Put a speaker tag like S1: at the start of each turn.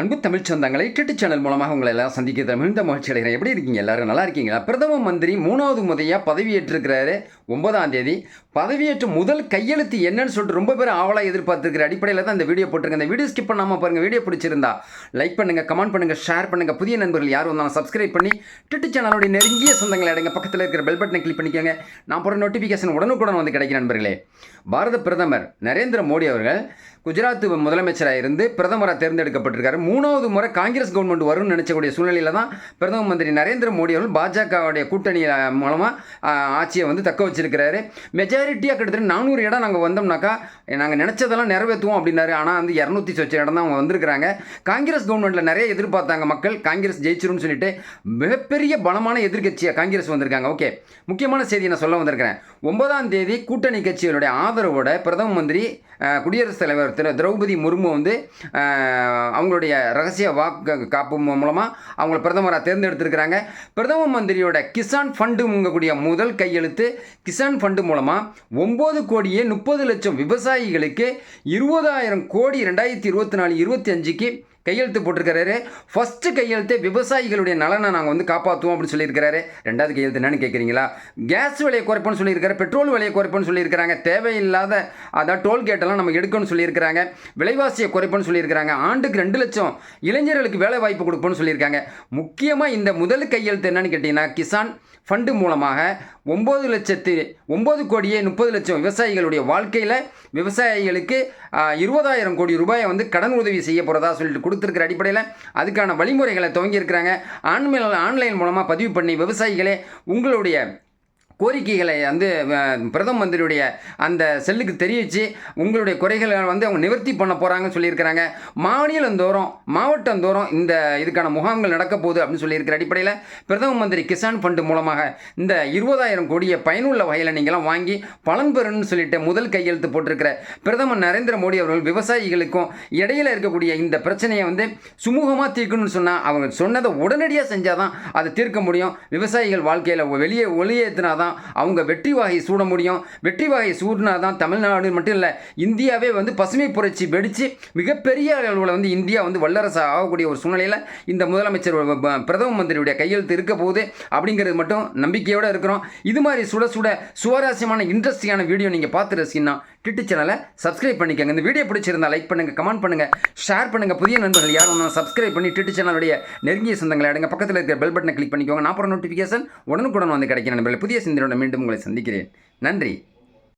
S1: அன்பு தமிழ் சொந்தங்களை டிட்டு சேனல் மூலமாக உங்களை எல்லாம் சந்திக்கிறது மிகுந்த மகிழ்ச்சி அடைகிறேன் எப்படி இருக்கீங்க? எல்லாரும் நல்லா இருக்கீங்களா? பிரதம மந்திரி மூணாவது முறையாக பதவியேற்றிருக்கிறாரு. ஒன்பதாம் தேதி பதவியேற்ற முதல் கையெழுத்து என்னன்னு சொல்லிட்டு ரொம்ப பேர் ஆவலாக எதிர்பார்த்துருக்கிற அடிப்படையில் தான் இந்த வீடியோ போட்டிருக்கேன் இந்த வீடியோ ஸ்கிப் பண்ணாமல் பாருங்கள் வீடியோ பிடிச்சிருந்தா லைக் பண்ணுங்கள் கமெண்ட் பண்ணுங்கள் ஷேர் பண்ணுங்கள் புதிய நண்பர்கள் யார் வந்தாலும் சப்ஸ்கிரைப் பண்ணி டிட்டு சேனலுடைய நெருங்கிய சொந்தங்களை அடங்க. பக்கத்தில் இருக்கிற பெல் பட்டனை கிளிக் பண்ணிக்கோங்க. நான் போகிற நோட்டிஃபிகேஷன் உடனுக்குடன் வந்து கிடைக்கும் நண்பர்களே. பாரத பிரதமர் நரேந்திர மோடி அவர்கள் குஜராத் முதலமைச்சராக இருந்து பிரதமராக தேர்ந்தெடுக்கப்பட்டிருக்காரு. மூணாவது முறை காங்கிரஸ் கவர்மெண்ட் வரும்னு நினச்சக்கூடிய சூழ்நிலையில் தான் பிரதம மந்திரி நரேந்திர மோடி அவர்கள் பாஜகவுடைய கூட்டணி மூலமாக ஆட்சியை வந்து தக்க வச்சு வச்சிருக்கிறாரு. மெஜாரிட்டியாக கிட்டத்தட்ட நானூறு இடம் நாங்கள் வந்தோம்னாக்கா நாங்கள் நினச்சதெல்லாம் நிறைவேற்றுவோம் அப்படின்னாரு. ஆனால் வந்து இரநூத்தி சொச்ச இடம் தான் அவங்க வந்திருக்கிறாங்க. காங்கிரஸ் கவர்மெண்ட்டில் நிறைய எதிர்பார்த்தாங்க மக்கள். காங்கிரஸ் ஜெயிச்சிரும்னு சொல்லிட்டு மிகப்பெரிய பலமான எதிர்கட்சியாக காங்கிரஸ் வந்திருக்காங்க. ஓகே. முக்கியமான செய்தி நான் சொல்ல வந்திருக்கிறேன். ஒன்பதாம் தேதி கூட்டணி கட்சிகளுடைய ஆதரவோட பிரதம மந்திரி குடியரசுத் தலைவர் திரு திரௌபதி முர்மு வந்து அவங்களுடைய ரகசிய வாக்கு காப்பு மூலமாக அவங்கள பிரதமராக தேர்ந்தெடுத்திருக்கிறாங்க. பிரதம மந்திரியோட கிசான் ஃபண்டுங்கக்கூடிய முதல் கையெழுத்து கிசான் ஃபண்டு மூலமாக ஒம்பது கோடியே முப்பது லட்சம் விவசாயிகளுக்கு இருபதாயிரம் கோடி ரெண்டாயிரத்தி இருபத்தி நாலு இருபத்தி அஞ்சுக்கு கையெழுத்து போட்டிருக்கிறாரு. ஃபஸ்ட்டு கையெழுத்து விவசாயிகளுடைய நலனை நாங்கள் வந்து காப்பாற்றுவோம் அப்படின்னு சொல்லியிருக்கிறாரு. ரெண்டாவது கையெழுத்து என்னன்னு கேட்குறீங்களா கேஸ் விலையை குறைப்புன்னு சொல்லியிருக்காரு பெட்ரோல் விலையை குறைப்புன்னு சொல்லியிருக்கிறாங்க. தேவையில்லாத அதான் டோல்கேட்டெல்லாம் நம்ம எடுக்கணும்னு சொல்லியிருக்கிறாங்க. விலைவாசியை குறைப்புன்னு சொல்லியிருக்கிறாங்க. ஆண்டுக்கு ரெண்டு லட்சம் இளைஞர்களுக்கு வேலை வாய்ப்பு கொடுப்போம்னு சொல்லியிருக்காங்க. முக்கியமாக இந்த முதல் கையெழுத்து என்னன்னு கேட்டிங்கன்னா கிசான் ஃபண்டு மூலமாக ஒம்பது லட்சத்து ஒம்பது கோடியே முப்பது லட்சம் விவசாயிகளுடைய வாழ்க்கையில் விவசாயிகளுக்கு இருபதாயிரம் கோடி ரூபாயை வந்து கடன் உதவி செய்ய போகிறதா சொல்லிட்டு கொடுத்துருக்கிற அடிப்படையில் அதுக்கான வழிமுறைகளை துவங்கியிருக்கிறாங்க. ஆன்லைன் ஆன்லைன் மூலமாக பதிவு பண்ணி விவசாயிகளே உங்களுடைய கோரிக்கைகளை வந்து பிரதம மந்திரியுடைய அந்த செல்லுக்கு தெரிவித்து உங்களுடைய குறைகளை வந்து அவங்க நிவர்த்தி பண்ண போகிறாங்கன்னு சொல்லியிருக்கிறாங்க. மாநிலந்தோறும் மாவட்டந்தோறும் இந்த இதுக்கான முகாம்கள் நடக்க போகுது அப்படின்னு சொல்லியிருக்கிற அடிப்படையில் பிரதம மந்திரி கிசான் ஃபண்டு மூலமாக இந்த இருபதாயிரம் கோடியை பயனுள்ள வகையில் நீங்களாம் வாங்கி பலன் பெறணும்னு சொல்லிட்டு முதல் கையெழுத்து போட்டிருக்கிற பிரதமர் நரேந்திர மோடி அவர்கள் விவசாயிகளுக்கும் இடையில இருக்கக்கூடிய இந்த பிரச்சனையை வந்து சுமூகமாக தீர்க்கணும்னு சொன்னால் அவங்க சொன்னதை உடனடியாக செஞ்சால் தான் அதை தீர்க்க முடியும். விவசாயிகள் வாழ்க்கையில் வெளியே ஒளியேற்றினா தான் அவங்க வெற்றி வாகை சூட முடியும். வெற்றி வாகை சூடினா தான் தமிழ்நாடு மட்டும் இல்லை இந்தியாவே வந்து பசுமை புரட்சி வெடித்து மிகப்பெரிய அளவில் வந்து இந்தியா வந்து வல்லரசு ஆகக்கூடிய ஒரு சூழ்நிலையில் இந்த முதலமைச்சர் பிரதம மந்திரியுடைய கையெழுத்து இருக்க போகுது அப்படிங்கிறது மட்டும் நம்பிக்கையோடு இருக்கிறோம். இது மாதிரி சுட சுட சுவாரஸ்யமான இன்ட்ரெஸ்டிங்கான வீடியோ நீங்கள் பார்த்து ரசிங்கன்னா டிட்டு சேனலை சப்ஸ்கிரைப் பண்ணிக்கோங்க. இந்த வீடியோ பிடிச்சிருந்தா லைக் பண்ணுங்கள் கமெண்ட் பண்ணுங்கள் ஷேர் பண்ணுங்கள் புதிய நண்பர்கள் யாரும் சப்ஸ்கிரைப் பண்ணி டிட்டு சேனலுடைய நெருங்கிய சொந்தங்களை அடங்க. பக்கத்தில் இருக்கிற பெல் பட்டனை கிளிக் பண்ணிக்கோங்க. நான் போகிற நோட்டிஃபிகேஷன் உடனுக்குடன் வந்து கிடைக்கிற நண்பர்கள். புதிய சிந்தனையோட மீண்டும் உங்களை சந்திக்கிறேன். நன்றி.